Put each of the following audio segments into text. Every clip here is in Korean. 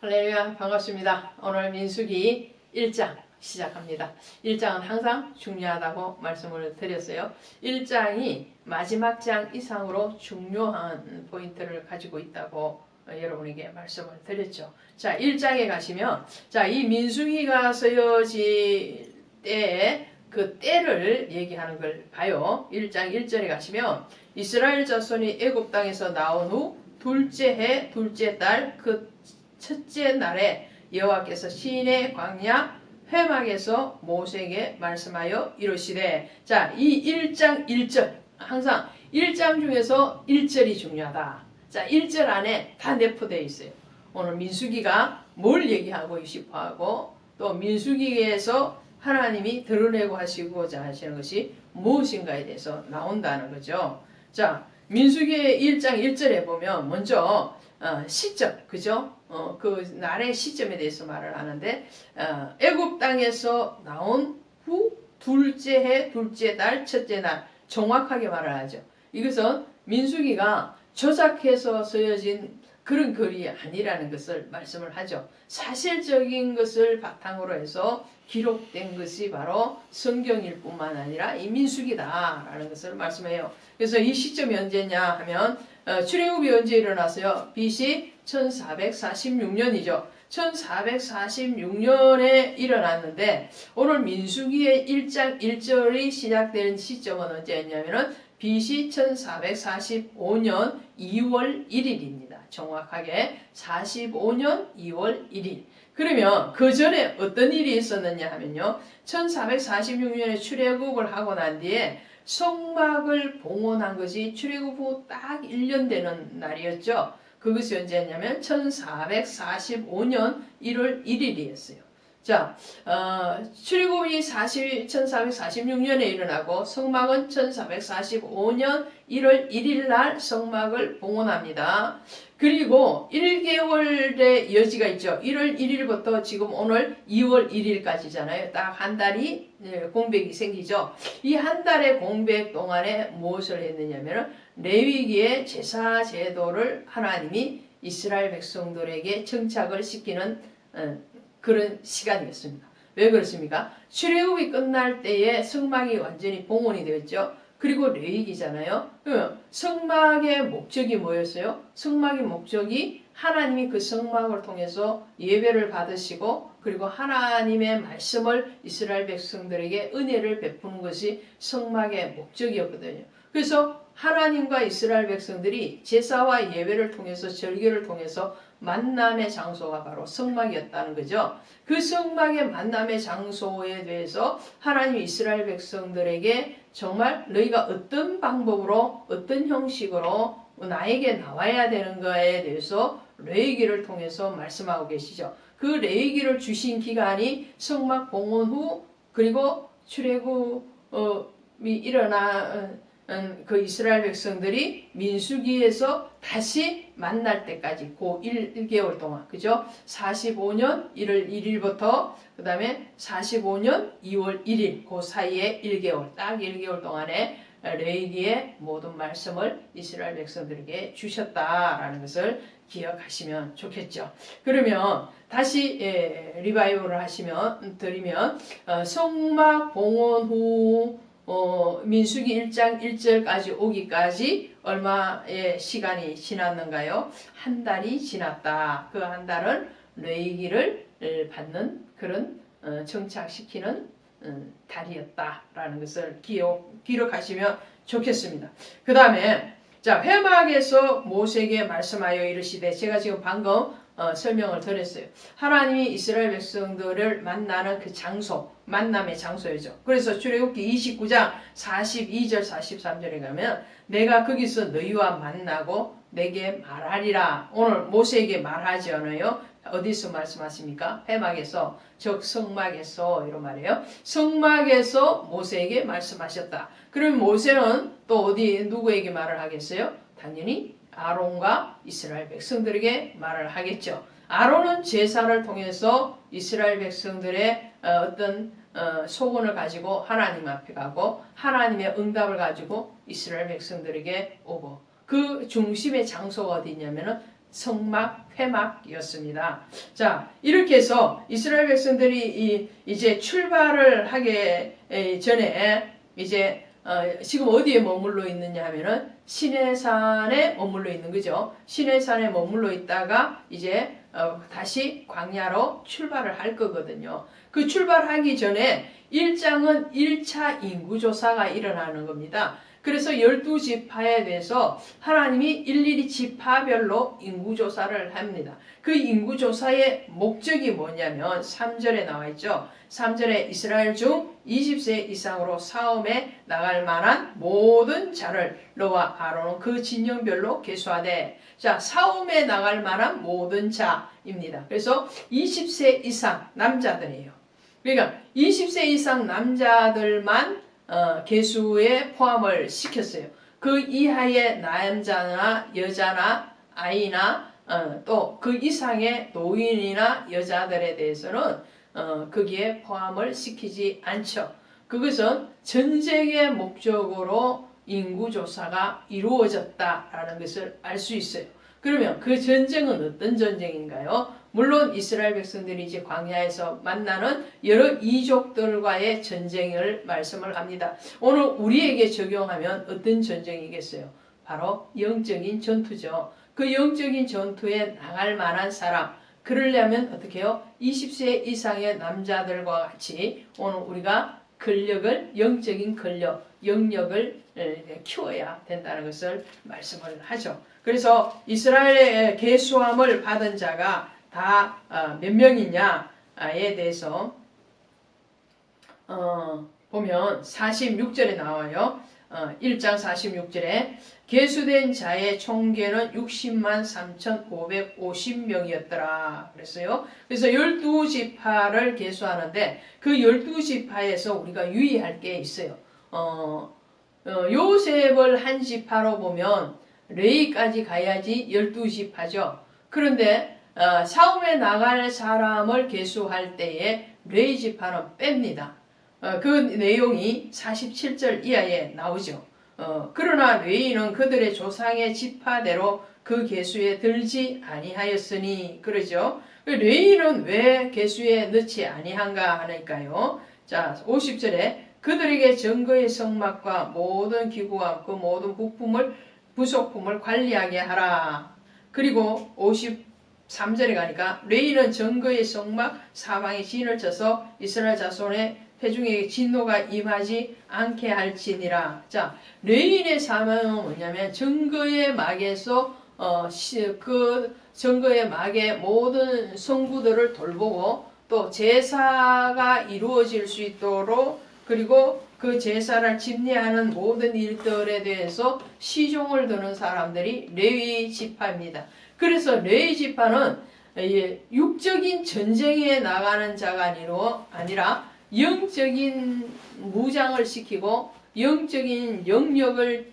할렐루야 반갑습니다. 오늘 민수기 1장 시작합니다. 1장은 항상 중요하다고 말씀을 드렸어요. 1장이 마지막 장 이상으로 중요한 포인트를 가지고 있다고 어, 여러분에게 말씀을 드렸죠. 자, 1장에 가시면 자, 이 민수기가 쓰여질 때에 그 때를 얘기하는 걸 봐요. 1장 1절에 가시면 이스라엘 자손이 애굽 땅에서 나온 후 둘째 해 둘째 달 그 첫째 날에 여호와께서 시인의 광야 회막에서 모세에게 말씀하여 이르시되 자, 이 1장 1절 항상 1장 중에서 1절이 중요하다. 자, 1절 안에 다 내포되어 있어요. 오늘 민수기가 뭘 얘기하고 싶어 하고 또 민수기에서 하나님이 드러내고 하시고자 하시는 것이 무엇인가에 대해서 나온다는 거죠. 자, 민수기 1장 1절에 보면 먼저 어, 시점, 그죠? 어, 그 날의 시점에 대해서 말을 하는데 어, 애굽 땅에서 나온 후 둘째 해, 둘째 달, 첫째 날 정확하게 말을 하죠. 이것은 민수기가 저작해서 쓰여진 그런 글이 아니라는 것을 말씀을 하죠. 사실적인 것을 바탕으로 해서 기록된 것이 바로 성경일 뿐만 아니라 이 민수기다라는 것을 말씀해요. 그래서 이 시점이 언제냐 하면 어, 출애굽이 언제 일어났어요? BC 1446년이죠. 1446년에 일어났는데 오늘 민수기의 1장 1절이 시작되는 시점은 언제였냐면은 BC 1445년 2월 1일입니다. 정확하게 45년 2월 1일. 그러면 그 전에 어떤 일이 있었느냐 하면요. 1446년에 출애굽을 하고 난 뒤에 성막을 봉헌한 것이 출애굽 후 딱 1년 되는 날이었죠. 그것이 언제였냐면 1445년 1월 1일이었어요. 자, 어, 출애굽이 40, 1446년에 일어나고 성막은 1445년 1월 1일 날 성막을 봉헌합니다. 그리고 1개월의 여지가 있죠. 1월 1일부터 지금 오늘 2월 1일까지잖아요. 딱 한 달이 네, 공백이 생기죠. 이 한 달의 공백 동안에 무엇을 했느냐면 레위기의 제사 제도를 하나님이 이스라엘 백성들에게 정착을 시키는 어, 그런 시간이었습니다. 왜 그렇습니까? 출애굽이 끝날 때에 성막이 완전히 봉헌이 되었죠. 그리고 레이기잖아요. 성막의 목적이 뭐였어요? 성막의 목적이 하나님이 그 성막을 통해서 예배를 받으시고 그리고 하나님의 말씀을 이스라엘 백성들에게 은혜를 베푸는 것이 성막의 목적이었거든요. 그래서 하나님과 이스라엘 백성들이 제사와 예배를 통해서 절기를 통해서 만남의 장소가 바로 성막이었다는 거죠. 그 성막의 만남의 장소에 대해서 하나님 이스라엘 백성들에게 정말 너희가 어떤 방법으로 어떤 형식으로 나에게 나와야 되는 거에 대해서 레이기를 통해서 말씀하고 계시죠. 그 레이기를 주신 기간이 성막 봉헌 후 그리고 출애굽이 일어나 그 이스라엘 백성들이 민수기에서 다시 만날 때까지 그 1, 개월 동안 그죠? 45년 1월 1일부터 그 다음에 45년 2월 1일 그 사이에 1개월 딱 1개월 동안에 레이기의 모든 말씀을 이스라엘 백성들에게 주셨다라는 것을 기억하시면 좋겠죠. 그러면 다시 예, 리바이브를 하시면 드리면 어, 성막 봉헌 후 어, 민수기 1장 1절까지 오기까지 얼마의 시간이 지났는가요? 한 달이 지났다. 그 한 달은 레이기를 받는 그런 어, 정착시키는 어, 달이었다라는 것을 기억, 기록하시면 좋겠습니다. 그 다음에 자 회막에서 모세에게 말씀하여 이르시되 제가 지금 방금 어, 설명을 드렸어요. 하나님이 이스라엘 백성들을 만나는 그 장소, 만남의 장소이죠. 그래서 출애굽기 29장 42절 43절에 가면 내가 거기서 너희와 만나고 내게 말하리라. 오늘 모세에게 말하지 않아요. 어디서 말씀하십니까? 회막에서 즉 성막에서 이런 말이에요. 성막에서 모세에게 말씀하셨다. 그럼 모세는 또 어디 누구에게 말을 하겠어요? 당연히 아론과 이스라엘 백성들에게 말을 하겠죠. 아론은 제사를 통해서 이스라엘 백성들의 어, 어떤 어, 소원을 가지고 하나님 앞에 가고 하나님의 응답을 가지고 이스라엘 백성들에게 오고 그 중심의 장소가 어디 있냐면은 성막 회막이었습니다. 자 이렇게 해서 이스라엘 백성들이 이, 이제 출발을 에, 전에 이제 어, 지금 어디에 머물러 있느냐 하면은 시내산에 머물러 있는 거죠. 시내산에 머물러 있다가 이제 어, 다시 광야로 출발을 할 거거든요. 그 출발하기 전에 1장은 1차 인구조사가 일어나는 겁니다. 그래서 12지파에 대해서 하나님이 일일이 지파별로 인구조사를 합니다. 그 인구조사의 목적이 뭐냐면 3절에 나와 있죠. 3절에 이스라엘 중 20세 이상으로 싸움에 나갈 만한 모든 자를 너와 아론은 그 진영별로 계수하되 자 싸움에 나갈 만한 모든 자입니다. 그래서 20세 이상 남자들이에요. 그러니까 20세 이상 남자들만 어, 개수에 포함을 시켰어요. 그 이하의 남자나 여자나 아이나 어, 또그 이상의 노인이나 여자들에 대해서는 어, 거기에 포함을 시키지 않죠. 그것은 전쟁의 목적으로 인구조사가 이루어졌다라는 것을 알 수 있어요. 그러면 그 전쟁은 어떤 전쟁인가요? 물론 이스라엘 백성들이 이제 광야에서 만나는 여러 이족들과의 전쟁을 말씀을 합니다. 오늘 우리에게 적용하면 어떤 전쟁이겠어요? 바로 영적인 전투죠. 그 영적인 전투에 나갈 만한 사람, 그러려면 어떻게 해요? 20세 이상의 남자들과 같이 오늘 우리가 근력을, 영적인 근력, 영역을 에, 키워야 된다는 것을 말씀을 하죠. 그래서 이스라엘의 계수함을 받은 자가 다 몇 명이냐에 대해서 어, 보면 46절에 나와요. 어, 1장 46절에 계수된 자의 총계는 60만 3,550명이었더라. 그랬어요. 그래서 12지파를 계수하는데 그 12지파에서 우리가 유의할 게 있어요. 어, 어, 요셉을 한 지파로 보면 레이까지 가야지 12지파죠. 그런데 어, 싸움에 나갈 사람을 계수할 때에 레이 지파는 뺍니다. 어, 그 내용이 47절 이하에 나오죠. 어, 그러나 레이는 그들의 조상의 지파대로 그 계수에 들지 아니하였으니 그러죠. 그 레이는 왜 계수에 넣지 아니한가 하니까요. 자, 50절에 그들에게 증거의 성막과 모든 기구와 그 모든 부품을 부속품을 관리하게 하라. 그리고 53절에 가니까 레이는 증거의 성막 사방에 진을 쳐서 이스라엘 자손의 회중에게 진노가 임하지 않게 할지니라. 자, 레인의 사명은 뭐냐면 증거의 막에서 어, 시, 그 증거의 막의 모든 성부들을 돌보고 또 제사가 이루어질 수 있도록 그리고 그 제사를 집례하는 모든 일들에 대해서 시종을 드는 사람들이 레위 지파입니다. 그래서 레위 지파는 육적인 전쟁에 나가는 자가 아니라 영적인 무장을 시키고 영적인 영역을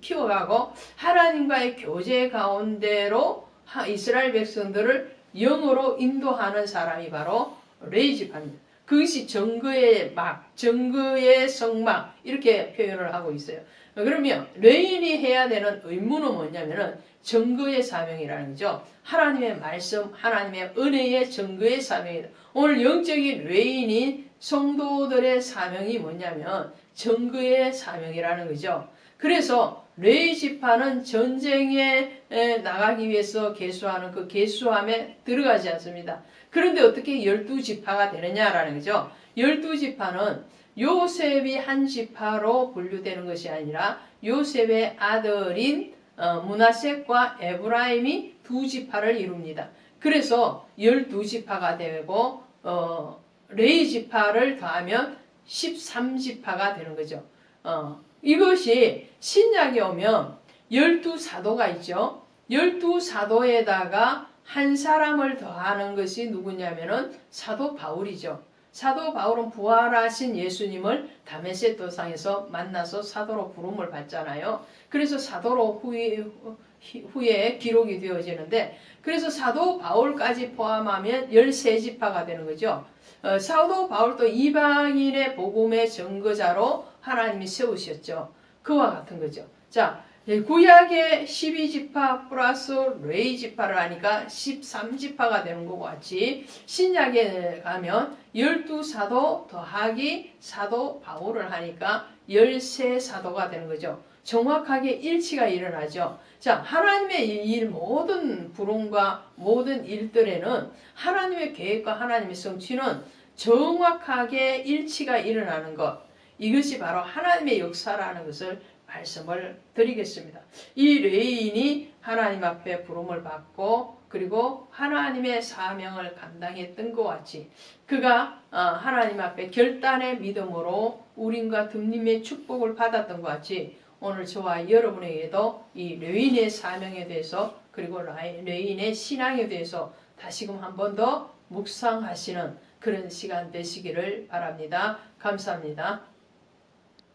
키워가고 하나님과의 교제 가운데로 이스라엘 백성들을 영으로 인도하는 사람이 바로 레이 지파입니다. 그것이 정거의 막, 정거의 성막 이렇게 표현을 하고 있어요. 그러면 레인이 해야 되는 의무는 뭐냐면은 정거의 사명이라는 거죠. 하나님의 말씀, 하나님의 은혜의 정거의 사명이다. 오늘 영적인 레인인 성도들의 사명이 뭐냐면 정거의 사명이라는 거죠. 그래서 레이 지파는 전쟁에 나가기 위해서 개수하는 그 개수함에 들어가지 않습니다. 그런데 어떻게 열두 지파가 되느냐라는 거죠. 열두 지파는 요셉이 한 지파로 분류되는 것이 아니라 요셉의 아들인 어, 문하셋과 에브라임이 두 지파를 이룹니다. 그래서 열두 지파가 되고 어, 레이 지파를 더하면 13지파가 되는 거죠. 어, 이것이 신약에 오면 열두 사도가 있죠. 열두 사도에다가 한 사람을 더하는 것이 누구냐면은 사도 바울이죠. 사도 바울은 부활하신 예수님을 다메섹 도상에서 만나서 사도로 부름을 받잖아요. 그래서 사도로 후에, 후에 기록이 되어지는데 그래서 사도 바울까지 포함하면 13지파가 되는 거죠. 어, 사도 바울도 이방인의 복음의 증거자로 하나님이 세우셨죠. 그와 같은 거죠. 자, 예, 구약의 12지파 플러스 레이 지파를 하니까 13지파가 되는 것과 같이 신약에 가면 12사도 더하기 사도 바울을 하니까 13사도가 되는 거죠. 정확하게 일치가 일어나죠. 자, 하나님의 일 모든 부름과 모든 일들에는 하나님의 계획과 하나님의 성취는 정확하게 일치가 일어나는 것. 이것이 바로 하나님의 역사라는 것을 말씀을 드리겠습니다. 이 레인이 하나님 앞에 부름을 받고 그리고 하나님의 사명을 감당했던 것 같이 그가 어, 하나님 앞에 결단의 믿음으로 우린과 듭님의 축복을 받았던 것 같이 오늘 저와 여러분에게도 이 레인의 사명에 대해서 그리고 레인의 신앙에 대해서 다시금 한 번 더 묵상하시는 그런 시간 되시기를 바랍니다. 감사합니다.